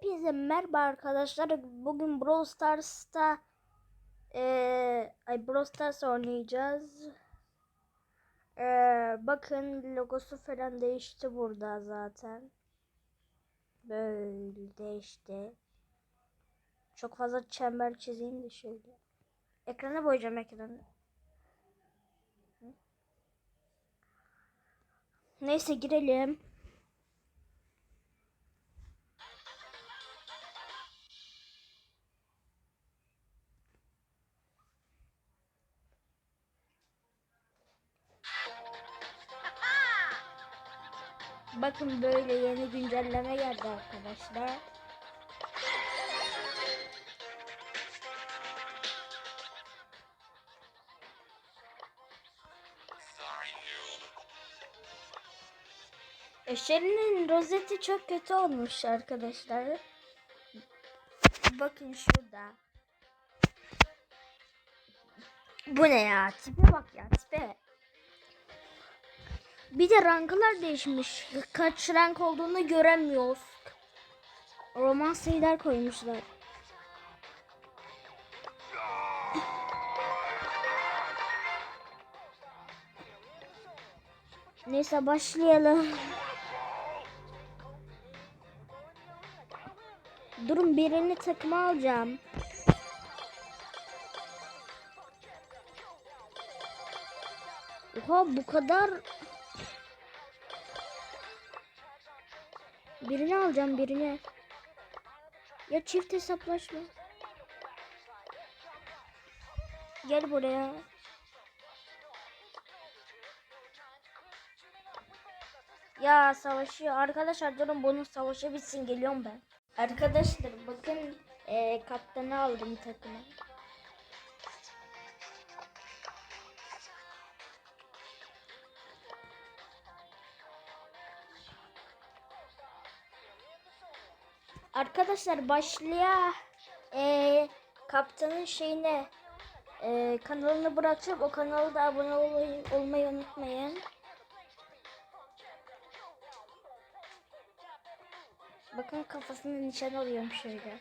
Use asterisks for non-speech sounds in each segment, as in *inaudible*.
Hepinize merhaba arkadaşlar. Bugün Brawl Stars'ta eee ay Brawl Stars oynayacağız. Eee, bakın logosu falan değişti burada zaten. Böyle değişti. Çok fazla çember çizeyim de şöyle. Ekrana boyayacağım ekranı. Neyse girelim. Arkadaşlar. Eşerinin rozeti çok kötü olmuş arkadaşlar. Bakın şurada. Bu ne ya? Tipe bak ya tipe. Bir de ranklar değişmiş. Kaç rank olduğunu göremiyoruz. Roman sayılar koymuşlar. Neyse başlayalım. Durun birini takıma alacağım. Oha bu kadar Birini alacağım birini. Ya çift hesaplaşma. Gel buraya. Ya savaşıyor. Arkadaşlar durun bunun savaşı bitsin geliyorum ben. Arkadaşlar bakın eee kaptanı aldım takıma. Arkadaşlar başlaya eee kaptanın şeyine eee kanalını bırakacağım. O kanala da abone olmayı, olmayı unutmayın. Bakın kafasını nişan alıyorum şöyle.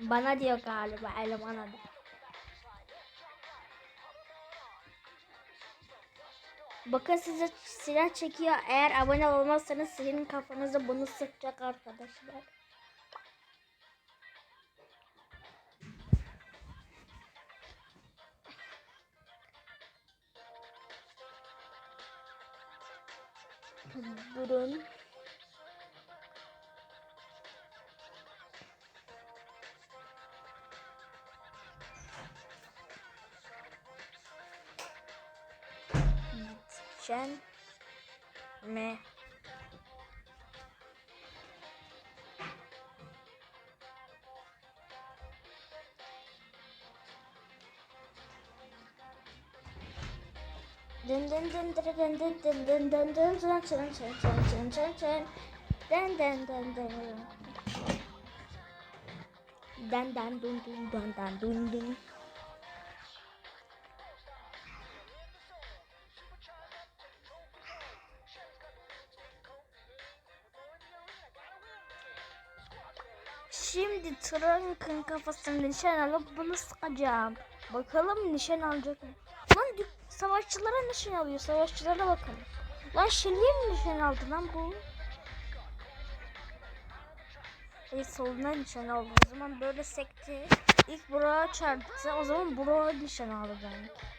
Bana diyor galiba elemana da. Bakın size silah çekiyor. Eğer abone olmazsanız sizin kafanıza bunu sıkacak arkadaşlar. Durun. Gideceğim mi? Dın dın dın dın dın dın dın dın dın dın dın dın dın dın dın dın dın dun dun dun dun dun dun Şimdi Trunk'ın kafasını nişan alıp bunu sıkacağım. Bakalım nişan alacak mı? Lan savaşçılara nişan alıyor. Savaşçılara bakın. Lan Shelly'e mi nişan aldı lan bu? E soluna nişan aldı. O zaman böyle sekti. İlk Burak'a çarptı. O zaman Burak'a nişan aldı belki.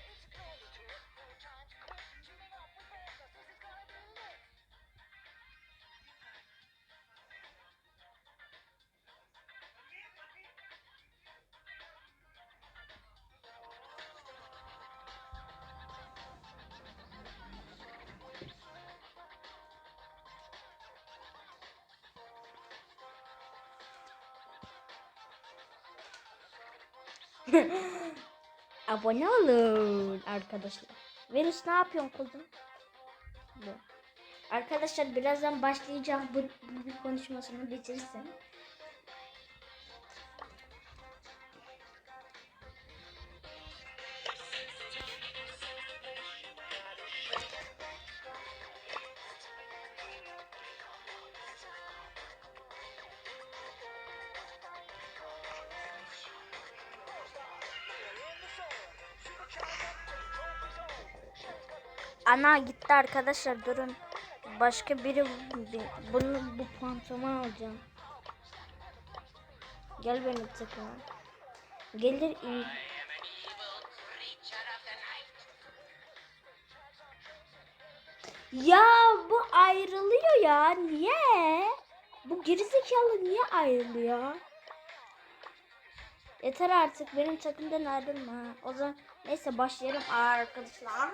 *laughs* Abone olun arkadaşlar. Virüs ne yapıyorsun kuzum? Arkadaşlar birazdan başlayacağım bu, bu konuşmasını bitirsin. Ana gitti arkadaşlar durun. Başka biri bi- bunu bu pantolonu alacağım. Gel benim takıma. Gelir iyi. Ya bu ayrılıyor ya. Niye? Bu gerizekalı niye ayrılıyor? Yeter artık benim takımdan ayrılma. O zaman neyse başlayalım arkadaşlar.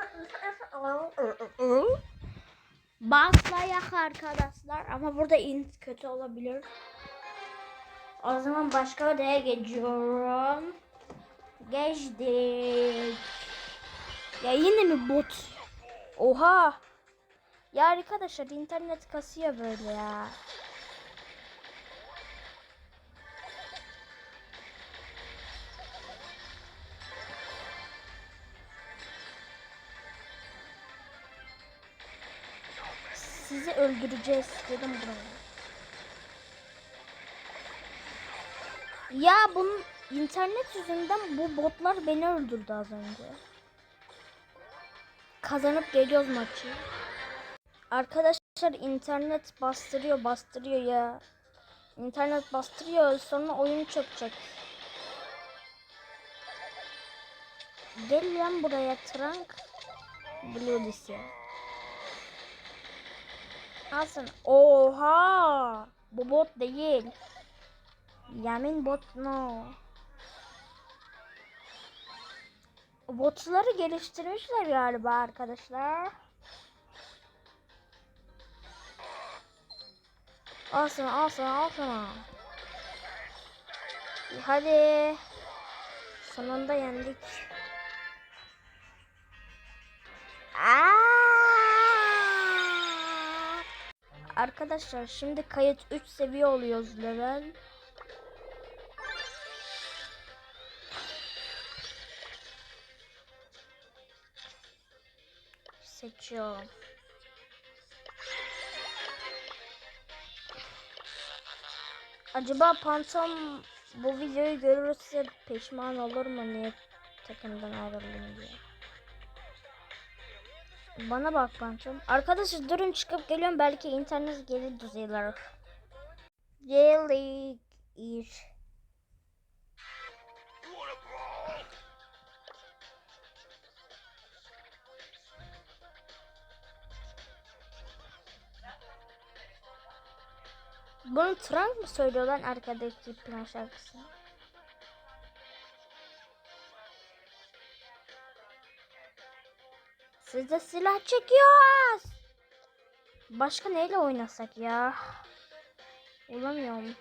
Başlayak arkadaşlar ama burada int kötü olabilir. O zaman başka odaya geçiyorum. Geçtik. Ya yine mi bot? Oha. Ya arkadaşlar internet kasıyor böyle ya. Sizi öldüreceğiz dedim buraya. Ya bunun internet yüzünden bu botlar beni öldürdü az önce. Kazanıp geliyoruz maçı. Arkadaşlar internet bastırıyor bastırıyor ya. İnternet bastırıyor sonra oyun çökecek. Gel lan buraya Trunk. Blue DC. Alsın. Oha! Bu bot değil. Yemin bot no. Botları geliştirmişler galiba arkadaşlar. Al sana al sana al sana. Hadi. Sonunda yendik. Arkadaşlar şimdi kayıt 3 seviye oluyoruz level. Seçiyorum. Acaba Pantom bu videoyu görürse pişman olur mu niye takımdan ayrıldım diye. Bana bak Pantom. Arkadaşlar durun çıkıp geliyorum belki internet geri düzelir. Gelir. Bunu Trump mı söylüyor lan arkadaki plan şarkısını? Size silah çekiyoruz. Başka neyle oynasak ya? Olamıyorum.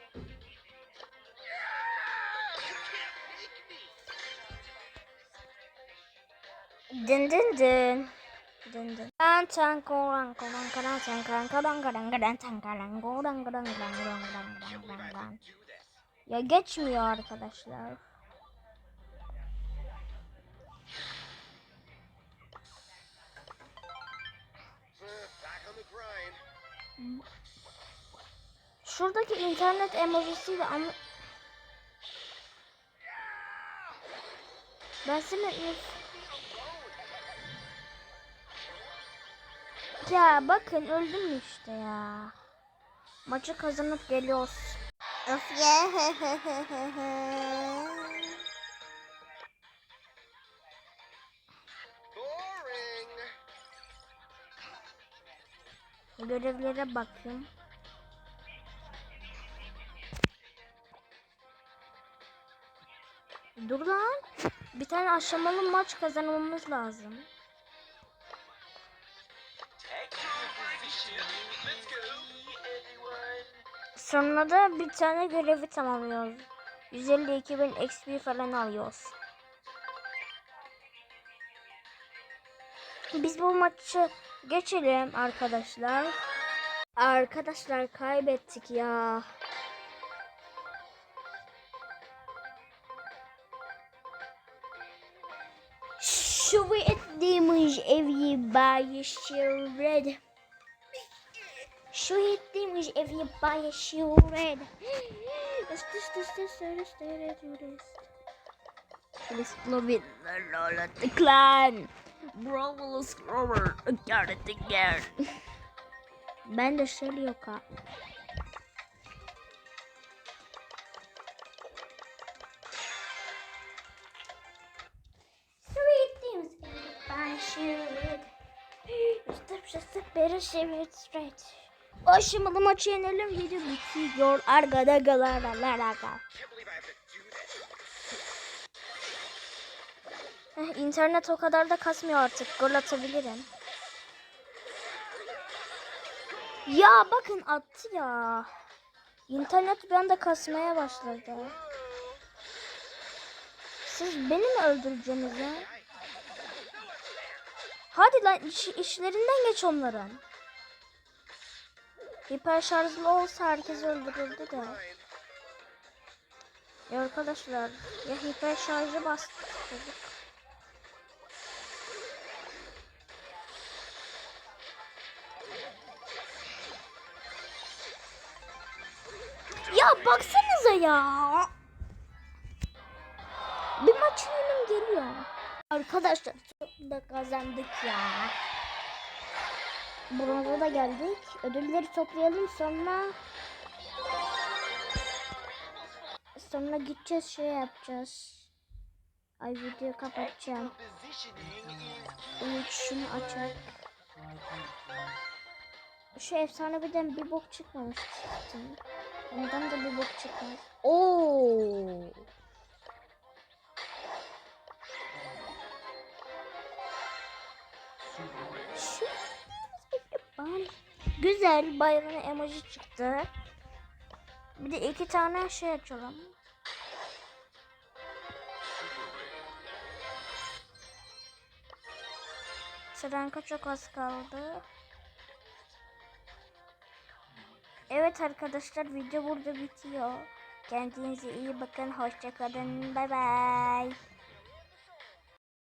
Dın dın dın. Dın dın. Tan tan koran koran karan tan karan karan karan karan tan koran karan karan karan karan karan karan. Ya geçmiyor arkadaşlar. Şuradaki internet emojisiyle ama ben seni Ya bakın öldüm işte ya. Maçı kazanıp geliyoruz. Of ya. *laughs* Görevlere bakayım. Dur lan. Bir tane aşamalı maç kazanmamız lazım. Sonra da bir tane görevi tamamlıyoruz. 152 bin XP falan alıyoruz. Biz bu maçı geçelim arkadaşlar. Arkadaşlar kaybettik ya. Şu ettiğimiz evi bayışır. Şu ettiğimiz evi bayışır. Let's blow it, lol, the clan. Bravo Scrover. Got it again. *laughs* ben de Shelly yok ha. Sweet things can shoot. Step step better shiver straight. Şimdi maçı yenelim video bitiyor. Arkada galar galar galar. Heh, internet o kadar da kasmıyor artık. Gol atabilirim. Ya bakın attı ya. İnternet anda kasmaya başladı. Siz beni mi öldüreceksiniz ha? Hadi lan iş, işlerinden geç onların. Hiper şarjlı olsa herkes öldürüldü de. Ya arkadaşlar ya hiper şarjı bastık. Ya. Bir maç yenim geliyor. Arkadaşlar sonunda kazandık ya. Bronza da geldik. Ödülleri toplayalım sonra sonra gideceğiz şey yapacağız. Ay videoyu kapatacağım. Evet şunu açar. Şu efsaneviden bir bok çıkmamış çıktı. Ondan da bir bok çıkmaz. Oo. Şu. Güzel bayramı emoji çıktı. Bir de iki tane şey açalım. Sıranka çok az kaldı. Evet arkadaşlar video burada bitiyor. Kendinize iyi bakın. Hoşçakalın. Bay bay.